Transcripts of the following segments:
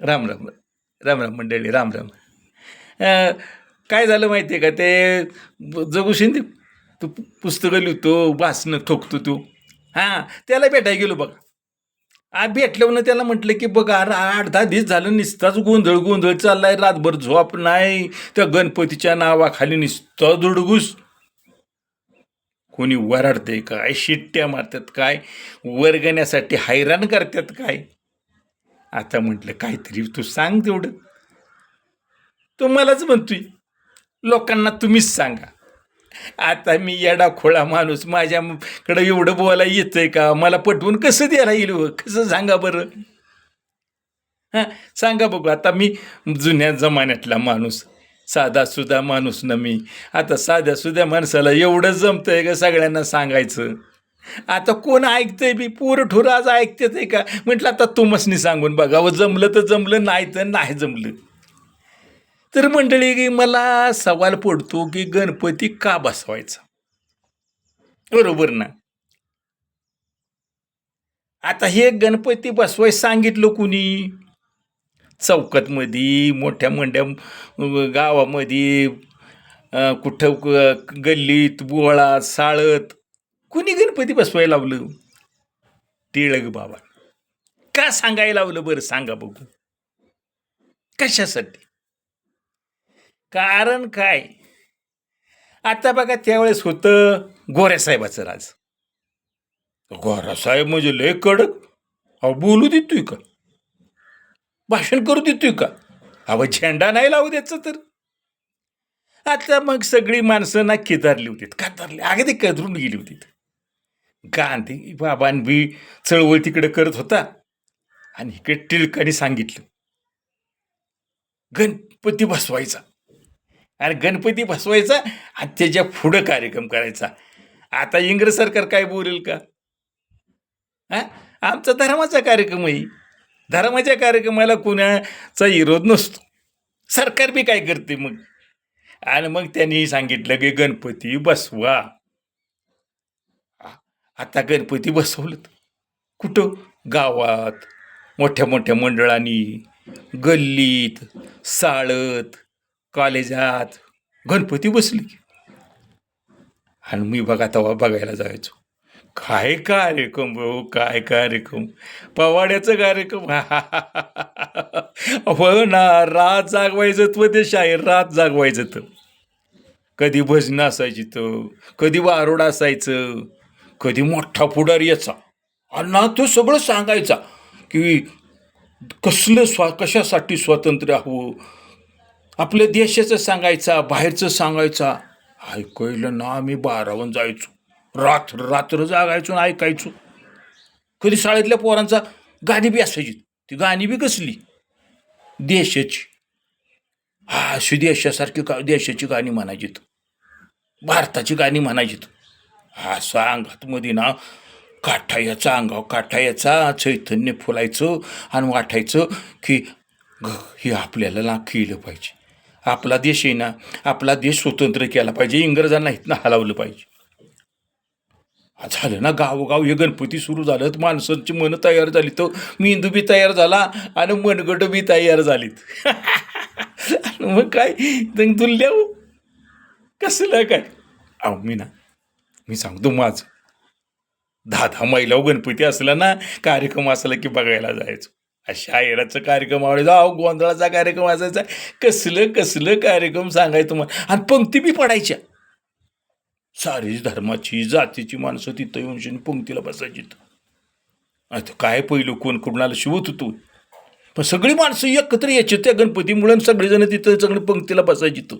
राम राम राम राम मंडळी राम राम. काय झालं माहिती आहे का? ते ब- जगू शिंदे तू पुस्तकं लिहितो वाचणं ठोकतो तू. हां त्याला भेटायला गेलो बघा. आ भेटल्यावर त्याला म्हटलं की बघा अरे आठ दहा दिवस झालं नुसताच गोंधळ गोंधळ चाललाय रातभर झोप नाही. त्या गणपतीच्या नावाखाली नुसतं दुडगूस कोणी वराडते काय? शिट्ट्या मारतात काय? वर्गण्यासाठी हैराण करतात काय? आता म्हटलं काहीतरी तू सांग तेवढं. तो मलाच म्हणतोय लोकांना तुम्हीच सांगा. आता मी येडा खोळा माणूस माझ्याकडं एवढं बोलायला येतंय का? मला पटवून कसं द्यायला येईल हो? कसं सांगा बरं? हां सांगा बघू. आता मी जुन्या जमान्यातला माणूस साधा सुधा माणूस ना मी. आता साध्यासुध्या माणसाला एवढं जमतंय का सगळ्यांना सांगायचं? आता कोण ऐकतंय बी? पूर ठुराज आज ऐकतेच आहे का? म्हटलं आता तुमसनी सांगून बघावं जमलं तर जमलं नाही तर नाही जमलं. तर मंडळी की मला सवाल पडतो की गणपती का बसवायचा? बरोबर ना? आता हे गणपती बसवाय सांगितलं कुणी? चौकातमध्ये मोठ्या मोठ्या गावामध्ये कुठं गल्लीत बोळात साळत कुणी गणपती बसवायला लावलं? टिळक बाबा. का सांगायला लावलं बरं? सांगा बघू. कशासाठी? कारण काय? आता बघा त्यावेळेस होतं गोऱ्या साहेबाचं राज. गोरा साहेब म्हणजे लय कडक. अहो बोलू देतोय का? भाषण करू देतोय का? अहो झेंडा नाही लावू द्यायचं तर. आता मग सगळी माणसं ना किदारली होती का धरली? अगदी कदरून गेली होती गांधी बाबांबी चळवळ तिकडे करत होता. आणि इकडे टिळकाने सांगितलं गणपती बसवायचा. आणि गणपती बसवायचा आणि त्याच्या पुढं कार्यक्रम करायचा. आता इंग्रज सरकार काय बोलेल का? हा आमचा धर्माचा कार्यक्रम आहे. धर्माच्या कार्यक्रमाला कुणाचा विरोध नसतो. सरकार बी काय करते मग? आणि मग त्यांनी सांगितलं की गणपती बसवा. आता गणपती बसवलं कुठं? गावात. मोठ्या मोठ्या मंडळांनी गल्लीत साळत कॉलेजात गणपती बसली आणि मी बघा तेव्हा बघायला जायचो. काय कार्यक्रम भाऊ काय कार्यक्रम? पवाड्याचं कार्यक्रम. हो ना रात जागवायचं तो ते शाहीर रात जागवायचं तर कधी भजनं असायची तर कधी वारोड असायचं. कधी मोठा पुढारी याचा आणि तो सगळं सांगायचा की कसलं स्वा कशासाठी स्वातंत्र्य हवं? आपल्या देशाचं सांगायचा बाहेरचं सांगायचा. ऐकायला ना आम्ही बारावून जायचो. रात्र रात्र जागायचो आणि ऐकायचो. कधी शाळेतल्या पोरांचा गाणी बी असायची. ती गाणी बी कसली? देशाची. हा अशी देशासारखी का देशाची गाणी म्हणायची भारताची गाणी म्हणायची हा सांगात मध्ये ना काठा याचा अंगाव काठा याचा चैतन्य फुलायचं आणि वाटायचं की ग हे आपल्याला ना केलं पाहिजे. आपला देश आहे ना आपला देश स्वतंत्र केला पाहिजे इंग्रजांना इथनं हलवलं पाहिजे. झालं ना गावोगाव हे गणपती सुरू झालं तर माणसांची मनं तयार झाली तर मेंदू बी तयार झाला आणि मनगट बी तयार झालीत. मग काय? दंग दुल्ल्या हो. कसलं काय? अहो मी ना मी सांगतो माझं. दहा दहा महिला गणपती असला ना कार्यक्रम असला की बघायला जायचो. शायराचा कार्यक्रम आवडायचा अहो गोंधळाचा कार्यक्रम असायचा. कसलं कसलं कार्यक्रम सांगायचं मग आणि पंक्ती बी पडायच्या. सारी धर्माची जातीची माणसं तिथं येऊन शिन पंक्तीला बसायची आता काय पहिलं कोण कुणाला शिवत होतो. पण सगळी माणसं एकत्र यायची त्या गणपतीमुळे सगळेजण तिथं सगळी पंक्तीला बसायची तू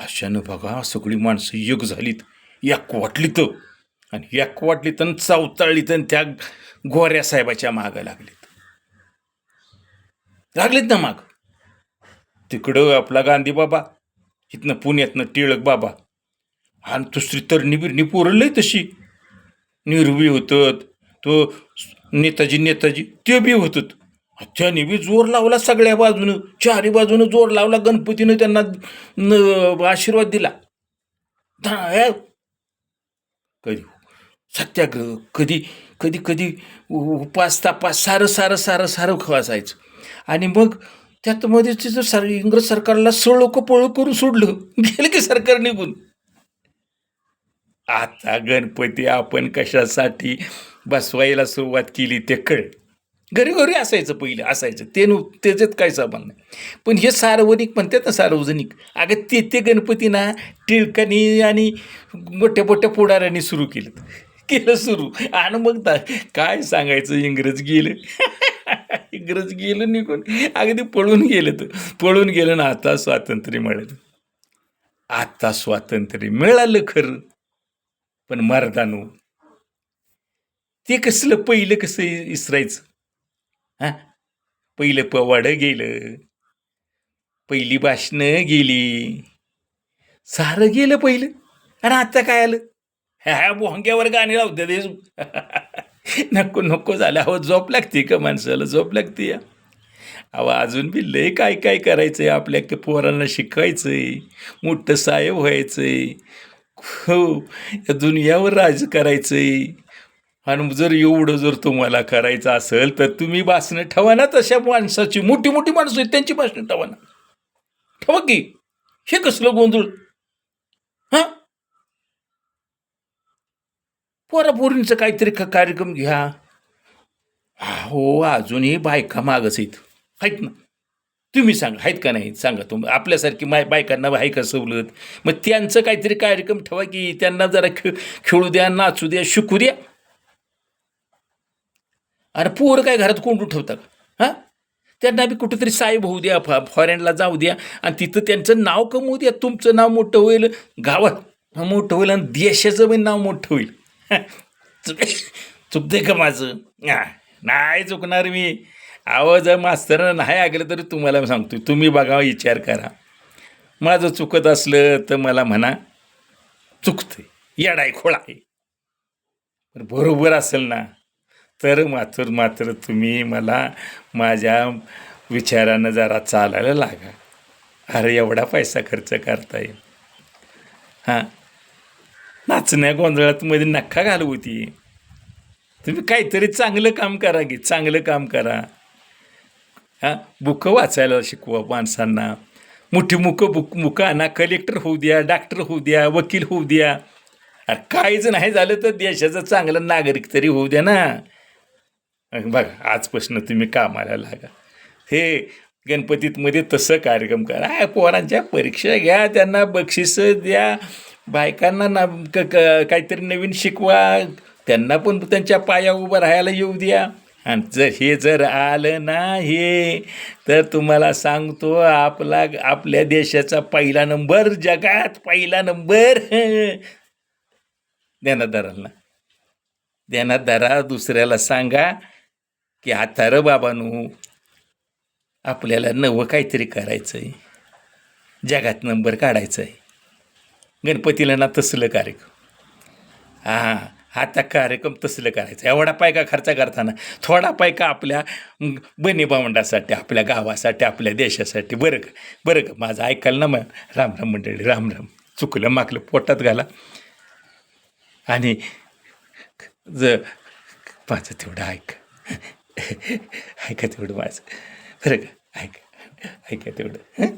अशानं बघा सगळी माणसं योग झालीत. एक वाटलीत. आणि एक वाटलीत आणि चावताळलीत आणि त्या गोऱ्या साहेबाच्या मागं लागलीत. लागलीत ना माग. तिकडं आपला गांधी बाबा इथनं पुण्यातनं टिळक बाबा. आणि दुसरी तरणी बिरणी पोरलंय तशी. निर्वी होतं तो नेताजी नेताजी ते बी होतं त्याने बी जोर लावला सगळ्या बाजूनं. चारी बाजूनं जोर लावला गणपतीनं त्यांना न- आशीर्वाद दिला. कधी हो? सत्याग्रह कधी कधी कधी उपास तापास सारं सारं सारं सारं खवासायचं. आणि मग त्यात मध्ये तिचं सर इंग्रज सरकारला सळोक पळू करून सोडलं गेलं की सरकार निघून. आता गणपती आपण कशासाठी बसवायला सुरुवात केली ते कळ घरी घरी असायचं पहिलं असायचं. ते नु त्याच्यात काय सामान नाही. पण हे सार्वजनिक म्हणतात ना सार्वजनिक. अगं ते ते गणपती ना टिळकांनी आणि मोठ्या मोठ्या पुढाऱ्यांनी सुरू केलं केलं सुरू. आणि मग ता- काय सांगायचं इंग्रज गेलं. इंग्रज गेलं निघून. अगदी पळून गेलं तर पळून गेलं ना आता स्वातंत्र्य मिळालं. आता स्वातंत्र्य मिळालं खरं. पण मर्दानो ते कसलं पहिलं कसं इसरायचं? हां? पहिलं पवाडं गेलं पहिली भाषणं गेली. सारं गेलं पहिलं. आणि आता काय आलं? ह्या भोंग्यावर गाणी लावते ते. नको नको झालं. अहो झोप लागते का माणसाला? झोप लागते या. अहो अजून बी लय काय काय करायचं आहे आपल्या पोरांना शिकवायचं आहे मोठं साहेब व्हायचं आहे हो या दुनियावर राज करायचं आहे आणि जर एवढं जर तुम्हाला करायचं असेल तर तुम्ही भाषणं ठेवा ना तशा माणसाची. मोठी मोठी माणसं आहेत त्यांची भाषणं ठेवा ना. ठेवा की. हे कसलं गोंधळ? हां? पोरापोरींचं काहीतरी का कार्यक्रम घ्या. हो अजूनही बायका मागच आहेत. आहेत ना? तुम्ही सांगा आहेत का नाही? सांगा तुम्ही. आपल्यासारखी माय बायकांना आहे का सवलत? मग त्यांचं काहीतरी कार्यक्रम ठेवा की त्यांना जरा खेळ खेळू द्या नाचू द्या शिकू द्या. अरे पोरं काय घरात कोंडून ठेवता का हां? त्यांना बी कुठेतरी साहेब होऊ द्या फॉ फॉरेनला जाऊ द्या. आणि तिथं त्यांचं नाव कमवू द्या. तुमचं नाव मोठं होईल गावात मोठं होईल आणि देशाचं पण नाव मोठं होईल. चुक चुकते का माझं? हा, नाही चुकणार मी. आवाज जर मास्तरानं नाही ऐकलं तरी तुम्हाला सांगतो तुम्ही बघा विचार करा. माझं चुकत असलं तर मला म्हणा चुकतं येडाय खोळा आहे. बरोबर असेल ना? तर मात्र मात्र तुम्ही मला माझ्या विचारानं जरा चालायला लागा. अरे एवढा पैसा खर्च करता येईल. हां. नाचण्या गोंधळात मध्ये नक्का घालू होती तुम्ही काहीतरी चांगलं काम करा की चांगलं काम करा. हां. बुकं वाचायला शिकवा माणसांना. मोठी मुकं बुक मुकं आणा कलेक्टर होऊ द्या डॉक्टर होऊ द्या वकील होऊ द्या. अरे काहीच नाही झालं तर देशाचा चांगला नागरिक तरी होऊ द्या ना. बघा आजपासून तुम्ही कामाला लागा. हे गणपतीमध्ये तसं कार्यक्रम करा. पोरांच्या परीक्षा घ्या त्यांना बक्षिसं द्या बायकांना ना क क- काहीतरी नवीन शिकवा त्यांना पण त्यांच्या पाया उभं राहायला येऊ द्या. आणि जर हे जर आलं ना हे तर तुम्हाला सांगतो आपला आपल्या देशाचा पहिला नंबर जगात पहिला नंबर. देणादारांना. देणादारा दुसऱ्याला सांगा की आता र बाबानू आपल्याला नवं काहीतरी करायचं आहे जगात नंबर काढायचं आहे गणपतीला ना तसलं कार्यक्रम. हां आता कार्यक्रम तसलं करायचं एवढा पायका खर्च करताना थोडा पायका आपल्या बनी भावंडासाठी आपल्या गावासाठी आपल्या देशासाठी. बरं का? बरं का? माझं ऐकाल ना मग रामराम मंडळी रामराम चुकलं माकलं पोटात घाला. आणि ज माझं तेवढं ऐक. ऐका तेवढं माझं बरं का ऐका ऐका तेवढं हं?